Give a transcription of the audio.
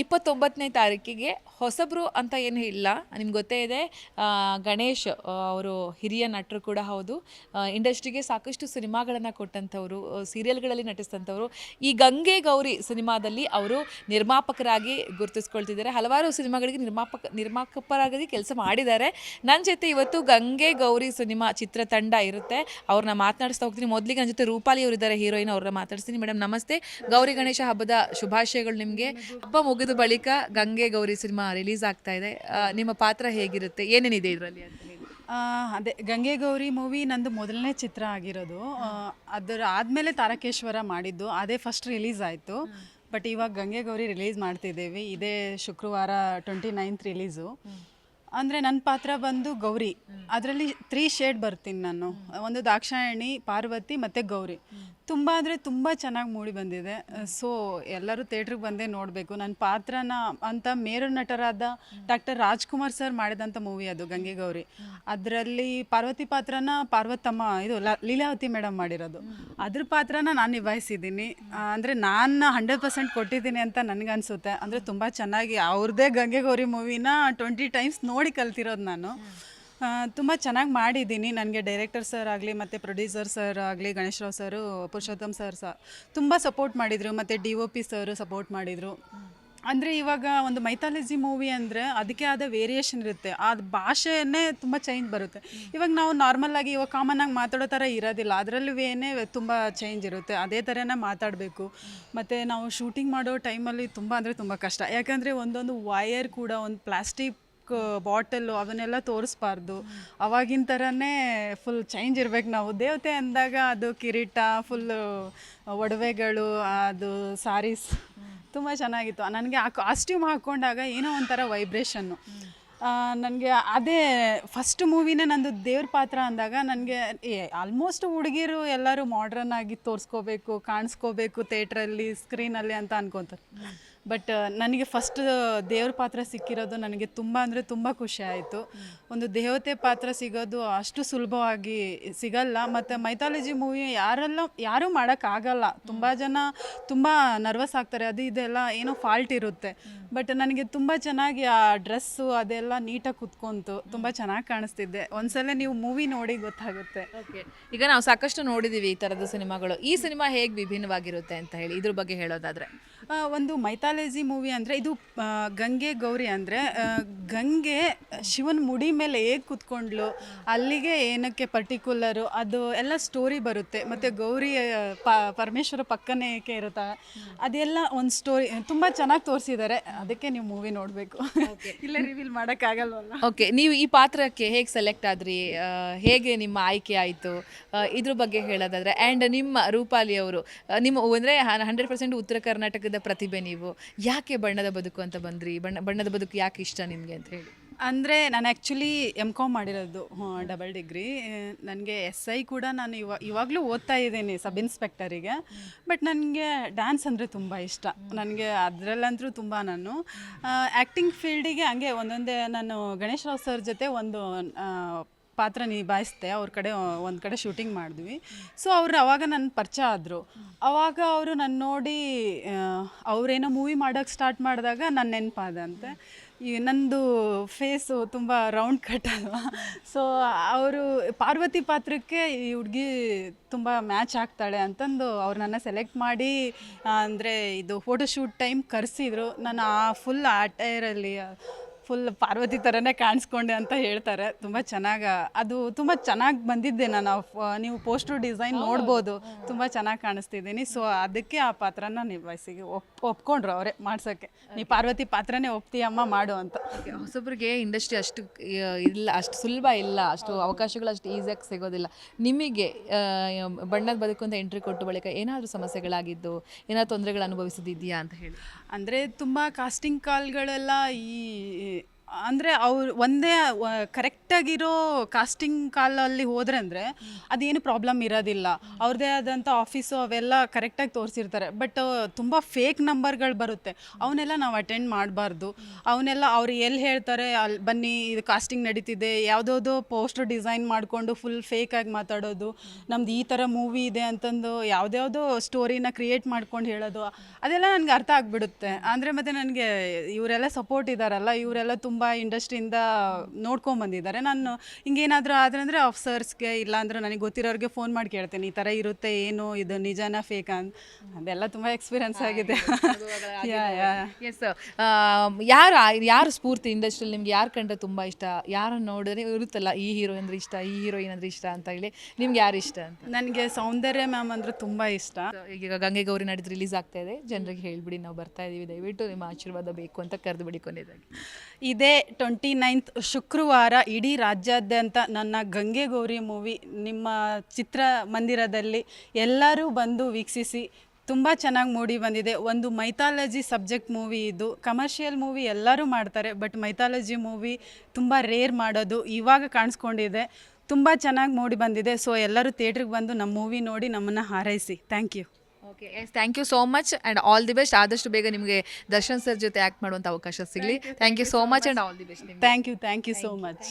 ಇಪ್ಪತ್ತೊಂಬತ್ತನೇ ತಾರೀಕಿಗೆ ಹೊಸಬ್ರು ಅಂತ ಏನು ಇಲ್ಲ. ನಿಮ್ಗೆ ಗೊತ್ತೇ ಇದೆ ಗಣೇಶ್ ಅವರು ಹಿರಿಯ ನಟರು ಕೂಡ ಹೌದು. ಇಂಡಸ್ಟ್ರಿಗೆ ಸಾಕಷ್ಟು ಸಿನಿಮಾಗಳನ್ನು ಕೊಟ್ಟಂಥವ್ರು ಸೀರಿಯಲ್ಗಳಲ್ಲಿ ನಟಿಸಿದಂಥವ್ರು. ಈ ಗಂಗೆ ಗೌರಿ ಸಿನಿಮಾದಲ್ಲಿ ಅವರು ನಿರ್ಮಾಪಕರಾಗಿ ಗುರುತಿಸ್ಕೊಳ್ತಿದ್ದಾರೆ. ಹಲವಾರು ಸಿನಿಮಾಗಳಿಗೆ ನಿರ್ಮಾಪಕ, ನಿರ್ಮಾಪಕರಾಗಿ ಕೆಲಸ ಮಾಡಿದ್ದಾರೆ. ನನ್ನ ಜೊತೆ ಇವತ್ತು ಗಂಗೆ ಗೌರಿ ಸಿನಿಮಾ ಚಿತ್ರತಂಡ ಇರುತ್ತೆ. ಅವ್ರನ್ನ ಮಾತನಾಡಿಸ್ತಾ ಹೋಗ್ತೀನಿ. ಮೊದಲಿಗೆ ನನ್ನ ಜೊತೆ ರೂಪಾಲಿ ಅವರಿದ್ದಾರೆ, ಹೀರೋಯಿನ್ ಅವ್ರನ್ನ ಮಾತಾಡ್ತೀನಿ ಮೇಡಮ್, ನಮಸ್ತೆ. ಗೌರಿ ಗಣೇಶ ಹಬ್ಬದ ಶುಭಾಶಯಗಳು ನಿಮಗೆ. ಹಬ್ಬ ಮುಗಿದ ಬಳಿಕ ಗಂಗೆ ಗೌರಿ ಸಿನಿಮಾ ರಿಲೀಸ್ ಆಗ್ತಾ ಇದೆ. ಆ, ನಿಮ್ಮ ಪಾತ್ರ ಹೇಗಿರುತ್ತೆ? ಏನೇನಿದೆ ಇದರಲ್ಲಿ ಆ, ಅದೇ ಗಂಗೆ ಗೌರಿ ಮೂವಿ ನಂದು ಮೊದಲನೇ ಚಿತ್ರ ಆಗಿರೋದು. ಆ, ಅದರ ಆದಮೇಲೆ ತಾರಕೇಶ್ವರ ಮಾಡಿದ್ದು. ಅದೇ ಫಸ್ಟ್ ರಿಲೀಸ್ ಆಯಿತು. ಬಟ್ ಇವಾಗ ಗಂಗೆ ಗೌರಿ ರಿಲೀಸ್ ಮಾಡ್ತಿದ್ದೀವಿ. ಇದೇ ಶುಕ್ರವಾರ ಟ್ವೆಂಟಿ ನೈನ್ತ್ ರಿಲೀಸು ಅಂದರೆ ನನ್ನ ಪಾತ್ರ ಬಂದು ಗೌರಿ. ಅದರಲ್ಲಿ ತ್ರೀ ಶೇಡ್ ಬರ್ತೀನಿ ನಾನು. ಒಂದು ದಾಕ್ಷಾಯಣಿ, ಪಾರ್ವತಿ ಮತ್ತು ಗೌರಿ. ತುಂಬ ಅಂದರೆ ತುಂಬ ಚೆನ್ನಾಗಿ ಮೂಡಿ ಬಂದಿದೆ. ಸೊ ಎಲ್ಲರೂ ಥಿಯೇಟ್ರಿಗೆ ಬಂದೇ ನೋಡಬೇಕು. ನನ್ನ ಪಾತ್ರನ ಅಂತ ಮೇರು ನಟರಾದ ಡಾಕ್ಟರ್ ರಾಜ್ಕುಮಾರ್ ಸರ್ ಮಾಡಿದಂಥ ಮೂವಿ ಅದು, ಗಂಗೆ ಗೌರಿ. ಅದರಲ್ಲಿ ಪಾರ್ವತಿ ಪಾತ್ರನ ಪಾರ್ವತಮ್ಮ, ಇದು ಲೀಲಾವತಿ ಮೇಡಮ್ ಮಾಡಿರೋದು. ಅದ್ರ ಪಾತ್ರನ ನಾನು ನಿಭಾಯಿಸಿದ್ದೀನಿ. ಅಂದರೆ ನಾನು ಹಂಡ್ರೆಡ್ ಪರ್ಸೆಂಟ್ ಕೊಟ್ಟಿದ್ದೀನಿ ಅಂತ ನನಗನ್ಸುತ್ತೆ. ಅಂದರೆ ತುಂಬ ಚೆನ್ನಾಗಿ ಅವ್ರದ್ದೇ ಗಂಗೆ ಗೌರಿ ಮೂವಿನ ಟ್ವೆಂಟಿ ಟೈಮ್ಸ್ ನೋಡಿ ಕಲ್ತಿರೋದು ನಾನು. ತುಂಬ ಚೆನ್ನಾಗಿ ಮಾಡಿದ್ದೀನಿ. ನನಗೆ ಡೈರೆಕ್ಟರ್ ಸರ್ ಆಗಲಿ, ಮತ್ತು ಪ್ರೊಡ್ಯೂಸರ್ ಸರ್ ಆಗಲಿ ಗಣೇಶ್ರಾವ್ ಸರು, ಪುರುಷೋತ್ತಮ್ ಸರ್ ಸಹ ತುಂಬ ಸಪೋರ್ಟ್ ಮಾಡಿದರು. ಮತ್ತು D O P sir support ಮಾಡಿದರು. ಅಂದರೆ ಇವಾಗ ಒಂದು ಮೈಥಾಲಜಿ ಮೂವಿ ಅಂದರೆ ಅದಕ್ಕೆ ಆದ ವೇರಿಯೇಷನ್ ಇರುತ್ತೆ. ಆ ಭಾಷೆಯನ್ನೇ ತುಂಬ ಚೇಂಜ್ ಬರುತ್ತೆ. ಇವಾಗ ನಾವು ನಾರ್ಮಲ್ ಆಗಿ, ಇವಾಗ ಆಗಿ ಮಾತಾಡೋ ಥರ ಇರೋದಿಲ್ಲ. ಅದರಲ್ಲೂ ಏನೇ ತುಂಬ ಚೇಂಜ್ ಇರುತ್ತೆ. ಅದೇ ಥರನೇ ಮಾತಾಡಬೇಕು. ಮತ್ತು ನಾವು ಶೂಟಿಂಗ್ ಮಾಡೋ ಟೈಮಲ್ಲಿ ತುಂಬ ಅಂದರೆ ತುಂಬ ಕಷ್ಟ. ಯಾಕಂದರೆ ಒಂದೊಂದು ವಯರ್ ಕೂಡ, ಒಂದು ಪ್ಲಾಸ್ಟಿಕ್ ಬಾಟಲ್ಲು ಅವನ್ನೆಲ್ಲ ತೋರಿಸ್ಬಾರ್ದು. ಅವಾಗಿನ ಥರನೇ ಫುಲ್ ಚೇಂಜ್ ಇರ್ಬೇಕು ನಾವು. ದೇವತೆ ಅಂದಾಗ ಅದು ಕಿರೀಟ ಫುಲ್ಲು ಒಡವೆಗಳು, ಅದು ಸಾರೀಸ್ ತುಂಬ ಚೆನ್ನಾಗಿತ್ತು. ನನಗೆ ಆ ಕಾಸ್ಟ್ಯೂಮ್ ಹಾಕ್ಕೊಂಡಾಗ ಏನೋ ಒಂಥರ ವೈಬ್ರೇಷನ್ನು ನನಗೆ ಅದೇ ಫಸ್ಟ್ ಮೂವಿನೇ ನಂದು ದೇವ್ರ ಪಾತ್ರ ಅಂದಾಗ ನನಗೆ ಆಲ್ಮೋಸ್ಟ್ ಹುಡುಗಿರು ಎಲ್ಲರೂ ಮಾಡ್ರನ್ ಆಗಿ ತೋರಿಸ್ಕೋಬೇಕು, ಕಾಣಿಸ್ಕೋಬೇಕು ಥೇಟ್ರಲ್ಲಿ ಸ್ಕ್ರೀನಲ್ಲಿ ಅಂತ ಅನ್ಕೊತಾರೆ. ಬಟ್ ನನಗೆ ಫಸ್ಟ್ ದೇವ್ರ ಪಾತ್ರ ಸಿಕ್ಕಿರೋದು ನನಗೆ ತುಂಬ ಅಂದರೆ ತುಂಬ ಖುಷಿ ಆಯಿತು. ಒಂದು ದೇವತೆ ಪಾತ್ರ ಸಿಗೋದು ಅಷ್ಟು ಸುಲಭವಾಗಿ ಸಿಗಲ್ಲ. ಮತ್ತು ಮೈಥಾಲಜಿ ಮೂವಿ ಯಾರೆಲ್ಲ, ಯಾರೂ ಮಾಡೋಕ್ಕಾಗಲ್ಲ ತುಂಬ ಜನ ತುಂಬ ನರ್ವಸ್ ಆಗ್ತಾರೆ. ಅದು ಇದೆಲ್ಲ ಏನೋ ಫಾಲ್ಟ್ ಇರುತ್ತೆ. ಬಟ್ ನನಗೆ ತುಂಬ ಚೆನ್ನಾಗಿ ಆ ಡ್ರೆಸ್ಸು ಅದೆಲ್ಲ ನೀಟಾಗಿ ಕುತ್ಕೊಂತು. ತುಂಬ ಚೆನ್ನಾಗಿ ಕಾಣಿಸ್ತಿದ್ದೆ. ಒಂದ್ಸಲ ನೀವು ಮೂವಿ ನೋಡಿ ಗೊತ್ತಾಗುತ್ತೆ. ಈಗ ನಾವು ಸಾಕಷ್ಟು ನೋಡಿದ್ದೀವಿ ಈ ಥರದ ಸಿನಿಮಾಗಳು. ಈ ಸಿನಿಮಾ ಹೇಗೆ ವಿಭಿನ್ನವಾಗಿರುತ್ತೆ ಅಂತ ಹೇಳಿ, ಇದ್ರ ಬಗ್ಗೆ ಹೇಳೋದಾದ್ರೆ. ಒಂದು ಮೈಥಾಲಜಿ ಮೂವಿ ಅಂದರೆ ಇದು ಗಂಗೆ ಗೌರಿ ಅಂದರೆ ಗಂಗೆ ಶಿವನ ಮುಡಿ ಮೇಲೆ ಹೇಗೆ ಕುತ್ಕೊಂಡ್ಲು ಅಲ್ಲಿಗೆ ಏನಕ್ಕೆ ಪರ್ಟಿಕ್ಯುಲರು ಅದು ಎಲ್ಲ ಸ್ಟೋರಿ ಬರುತ್ತೆ. ಮತ್ತು ಗೌರಿ ಪ ಪರಮೇಶ್ವರ ಪಕ್ಕನೇ ಏಕೆ ಇರುತ್ತಾ ಅದೆಲ್ಲ ಒಂದು ಸ್ಟೋರಿ ತುಂಬ ಚೆನ್ನಾಗಿ ತೋರಿಸಿದ್ದಾರೆ ಅದಕ್ಕೆ ನೀವು ಮೂವಿ ನೋಡಬೇಕು. ಇಲ್ಲ ರಿವೀಲ್ ಮಾಡೋಕ್ಕಾಗಲ್ವಲ್ಲ? ಓಕೆ ನೀವು ಈ ಪಾತ್ರಕ್ಕೆ ಹೇಗೆ ಸೆಲೆಕ್ಟ್ ಆದ್ರಿ? ಹೇಗೆ ನಿಮ್ಮ ಆಯ್ಕೆ ಆಯಿತು? ಇದ್ರ ಬಗ್ಗೆ ಹೇಳೋದಾದ್ರೆ ಆ್ಯಂಡ್ ನಿಮ್ಮ ರೂಪಾಲಿ ಅವರು ನಿಮ್ಮ ಅಂದರೆ ಹಂಡ್ರೆಡ್ ಪರ್ಸೆಂಟ್ ಉತ್ತರ ಕರ್ನಾಟಕದ ಪ್ರತಿಭೆ ನೀವು ಯಾಕೆ ಬಣ್ಣದ ಬದುಕು ಅಂತ ಬಂದ್ರಿ? ಬಣ್ಣ, ಬಣ್ಣದ ಬದುಕು ಯಾಕೆ ಇಷ್ಟ ನಿಮಗೆ ಅಂತ ಹೇಳಿ. ಅಂದರೆ ನಾನು ಆ್ಯಕ್ಚುಲಿ ಎಂ ಕಾಮ್ ಮಾಡಿರೋದು ಡಬಲ್ ಡಿಗ್ರಿ ನನಗೆ ಎಸ್ ಐ ಕೂಡ ನಾನು ಇವ, ಇವಾಗಲೂ ಓದ್ತಾ ಇದ್ದೀನಿ ಸಬ್ ಇನ್ಸ್ಪೆಕ್ಟರಿಗೆ ಬಟ್ ನನಗೆ ಡ್ಯಾನ್ಸ್ ಅಂದರೆ ತುಂಬ ಇಷ್ಟ. ನನಗೆ ಅದರಲ್ಲಂತೂ ತುಂಬ ನಾನು. ಆ್ಯಕ್ಟಿಂಗ್ ಫೀಲ್ಡಿಗೆ ಹಂಗೆ ಒಂದೊಂದೇ ನಾನು ಗಣೇಶ್ ರಾವ್ ಸರ್ ಜೊತೆ ಒಂದು ಪಾತ್ರ ನಿಭಾಯಿಸ್ದೆ, ಅವ್ರ ಕಡೆ ಒಂದು ಕಡೆ ಶೂಟಿಂಗ್ ಮಾಡಿದ್ವಿ. ಸೊ ಅವರು ಅವಾಗ ನನ್ನ ಪರಿಚಯ ಆದರು. ಅವಾಗ ಅವರು ನನ್ನ ನೋಡಿ ಅವರೇನೋ ಮೂವಿ ಮಾಡೋಕ್ಕೆ ಸ್ಟಾರ್ಟ್ ಮಾಡಿದಾಗ ನನ್ನ ನೆನಪಾದಂತೆ ಈ ನಂದು ಫೇಸು ತುಂಬ ರೌಂಡ್ ಕಟ್ ಅಲ್ವಾ? ಸೊ ಅವರು ಪಾರ್ವತಿ ಪಾತ್ರಕ್ಕೆ ಈ ಹುಡುಗಿ ತುಂಬ ಮ್ಯಾಚ್ ಆಗ್ತಾಳೆ ಅಂತಂದು ಅವ್ರು ನನ್ನ ಸೆಲೆಕ್ಟ್ ಮಾಡಿ ಅಂದರೆ ಇದು ಫೋಟೋಶೂಟ್ ಟೈಮ್ ಕರೆಸಿದ್ರು. ನಾನು ಆ ಫುಲ್ ಆ ಟೈರಲ್ಲಿ ಫುಲ್ ಪಾರ್ವತಿ ಥರನೇ ಕಾಣಿಸ್ಕೊಂಡೆ ಅಂತ ಹೇಳ್ತಾರೆ. ತುಂಬ ಚೆನ್ನಾಗಿ ಅದು ತುಂಬ ಚೆನ್ನಾಗಿ ಬಂದಿದ್ದೆ ನಾನು. ನೀವು ಪೋಸ್ಟರ್ ಡಿಸೈನ್ ನೋಡ್ಬೋದು. ತುಂಬ ಚೆನ್ನಾಗಿ ಕಾಣಿಸ್ತಿದ್ದೀನಿ. ಸೊ ಅದಕ್ಕೆ ಆ ಪಾತ್ರನ ನಿಭಾಯಿಸಿ ಒಪ್ ಒಪ್ಕೊಂಡ್ರು ಅವರೇ ಮಾಡ್ಸೋಕ್ಕೆ ನೀ ಪಾರ್ವತಿ ಪಾತ್ರನೇ ಒಪ್ತೀಯಮ್ಮ ಮಾಡು ಅಂತ. ಹೊಸಬ್ರಿಗೆ ಇಂಡಸ್ಟ್ರಿ ಅಷ್ಟು ಇಲ್ಲ ಅಷ್ಟು ಸುಲಭ ಇಲ್ಲ. ಅಷ್ಟು ಅವಕಾಶಗಳು ಅಷ್ಟು ಈಸಿಯಾಗಿ ಸಿಗೋದಿಲ್ಲ. ನಿಮಗೆ ಬಣ್ಣದ ಬದುಕು ಅಂತ ಎಂಟ್ರಿ ಕೊಟ್ಟು ಬಳಿಕ ಏನಾದರೂ ಸಮಸ್ಯೆಗಳಾಗಿದ್ದು ಏನಾದರೂ ತೊಂದರೆಗಳು ಅನುಭವಿಸಿದ್ದೀಯಾ ಅಂತ ಹೇಳಿ. ಅಂದರೆ ತುಂಬ ಕಾಸ್ಟಿಂಗ್ ಕಾಲ್ಗಳೆಲ್ಲ ಈ ಅಂದರೆ ಅವ್ರು ಒಂದೇ ಕರೆಕ್ಟಾಗಿರೋ ಕಾಸ್ಟಿಂಗ್ ಕಾಲಲ್ಲಿ ಹೋದ್ರೆ ಅಂದರೆ ಅದೇನು ಪ್ರಾಬ್ಲಮ್ ಇರೋದಿಲ್ಲ. ಅವ್ರದ್ದೇ ಆದಂಥ ಆಫೀಸು ಅವೆಲ್ಲ ಕರೆಕ್ಟಾಗಿ ತೋರಿಸಿರ್ತಾರೆ. ಬಟ್ ತುಂಬ ಫೇಕ್ ನಂಬರ್ಗಳು ಬರುತ್ತೆ. ಅವನ್ನೆಲ್ಲ ನಾವು ಅಟೆಂಡ್ ಮಾಡಬಾರ್ದು. ಅವನ್ನೆಲ್ಲ ಅವ್ರು ಎಲ್ಲಿ ಹೇಳ್ತಾರೆ ಅಲ್ಲಿ ಬನ್ನಿ ಇದು ಕಾಸ್ಟಿಂಗ್ ನಡೀತಿದೆ. ಯಾವುದೋ ಪೋಸ್ಟರ್ ಡಿಸೈನ್ ಮಾಡಿಕೊಂಡು ಫುಲ್ ಫೇಕಾಗಿ ಮಾತಾಡೋದು. ನಮ್ದು ಈ ಥರ ಮೂವಿ ಇದೆ ಅಂತಂದು ಯಾವುದ್ಯಾವುದೋ ಸ್ಟೋರಿನ ಕ್ರಿಯೇಟ್ ಮಾಡ್ಕೊಂಡು ಹೇಳೋದು. ಅದೆಲ್ಲ ನನಗೆ ಅರ್ಥ ಆಗಿಬಿಡುತ್ತೆ. ಅಂದರೆ ಮತ್ತು ನನಗೆ ಇವರೆಲ್ಲ ಸಪೋರ್ಟ್ ಇದ್ದಾರಲ್ಲ ಇವರೆಲ್ಲ ತುಂಬ ಇಂಡಸ್ಟ್ರಿಯಿಂದ ನೋಡ್ಕೊಂಡು ಬಂದಿದ್ದಾರೆ. ನಾನು ಹಿಂಗೇನಾದರೂ ಆದರೆ ಅಂದರೆ ಆಫ್ಸರ್ಸ್ಗೆ ಇಲ್ಲ ಅಂದ್ರೆ ನನಗೆ ಗೊತ್ತಿರೋರಿಗೆ ಫೋನ್ ಮಾಡಿ ಕೇಳ್ತೇನೆ ಈ ಥರ ಇರುತ್ತೆ ಏನು ಇದು ನಿಜಾನ ಫೇಕ್ ಅಂತ. ಅದೆಲ್ಲ ತುಂಬ ಎಕ್ಸ್ಪೀರಿಯನ್ಸ್ ಆಗಿದೆ. ಎಸ್ ಯಾರು ಯಾರು ಸ್ಫೂರ್ತಿ ಇಂಡಸ್ಟ್ರಿಯಲ್ಲಿ ನಿಮ್ಗೆ ಯಾರು ಕಂಡ್ರೆ ತುಂಬ ಇಷ್ಟ? ಯಾರನ್ನು ನೋಡಿದ್ರೆ ಇರುತ್ತಲ್ಲ ಈ ಹೀರೋ ಅಂದ್ರೆ ಇಷ್ಟ ಈ ಹೀರೋಯಿನ್ ಅಂದ್ರೆ ಇಷ್ಟ ಅಂತ ಹೇಳಿ ನಿಮ್ಗೆ ಯಾರು ಇಷ್ಟ ಅಂತ? ನನಗೆ ಸೌಂದರ್ಯ ಮ್ಯಾಮ್ ಅಂದ್ರೆ ತುಂಬ ಇಷ್ಟ. ಈಗ ಗಂಗೆ ಗೌರಿ ನಡೆದು ರಿಲೀಸ್ ಆಗ್ತಾ ಇದೆ. ಜನರಿಗೆ ಹೇಳ್ಬಿಡಿ ನಾವು ಬರ್ತಾ ಇದೀವಿ ದಯವಿಟ್ಟು ನಿಮ್ಮ ಆಶೀರ್ವಾದ ಬೇಕು ಅಂತ ಕರೆದು ಬಿಡಿ ಕೊನೆಯದಾಗಿ ಇದೇ ಟ್ವೆಂಟಿ ನೈನ್ತ್ ಶುಕ್ರವಾರ ಇಡೀ ರಾಜ್ಯಾದ್ಯಂತ ನನ್ನ ಗಂಗೆ ಗೌರಿ ಮೂವಿ ನಿಮ್ಮ ಚಿತ್ರಮಂದಿರದಲ್ಲಿ ಎಲ್ಲರೂ ಬಂದು ವೀಕ್ಷಿಸಿ ತುಂಬ ಚೆನ್ನಾಗಿ ಮೂಡಿ ಬಂದಿದೆ. ಒಂದು ಮೈಥಾಲಜಿ ಸಬ್ಜೆಕ್ಟ್ ಮೂವಿ ಇದು. ಕಮರ್ಷಿಯಲ್ ಮೂವಿ ಎಲ್ಲರೂ ಮಾಡ್ತಾರೆ, ಬಟ್ ಮೈಥಾಲಜಿ ಮೂವಿ ತುಂಬ ರೇರ್ ಮಾಡೋದು ಇವಾಗ ಕಾಣಿಸ್ಕೊಂಡಿದೆ. ತುಂಬ ಚೆನ್ನಾಗಿ ಮೂಡಿ ಬಂದಿದೆ. ಸೊ ಎಲ್ಲರೂ ಥಿಯೇಟ್ರಿಗೆ ಬಂದು ನಮ್ಮ ಮೂವಿ ನೋಡಿ ನಮ್ಮನ್ನು ಹಾರೈಸಿ. Thank you. Okay yes thank you so much and all the best ಆದಷ್ಟು ಬೇಗ ನಿಮಗೆ ದರ್ಶನ್ ಸರ್ ಜೊತೆ ಆ್ಯಕ್ಟ್ ಮಾಡುವಂಥ ಅವಕಾಶ ಸಿಗಲಿ. Thank you so much and all the best thank you thank you so much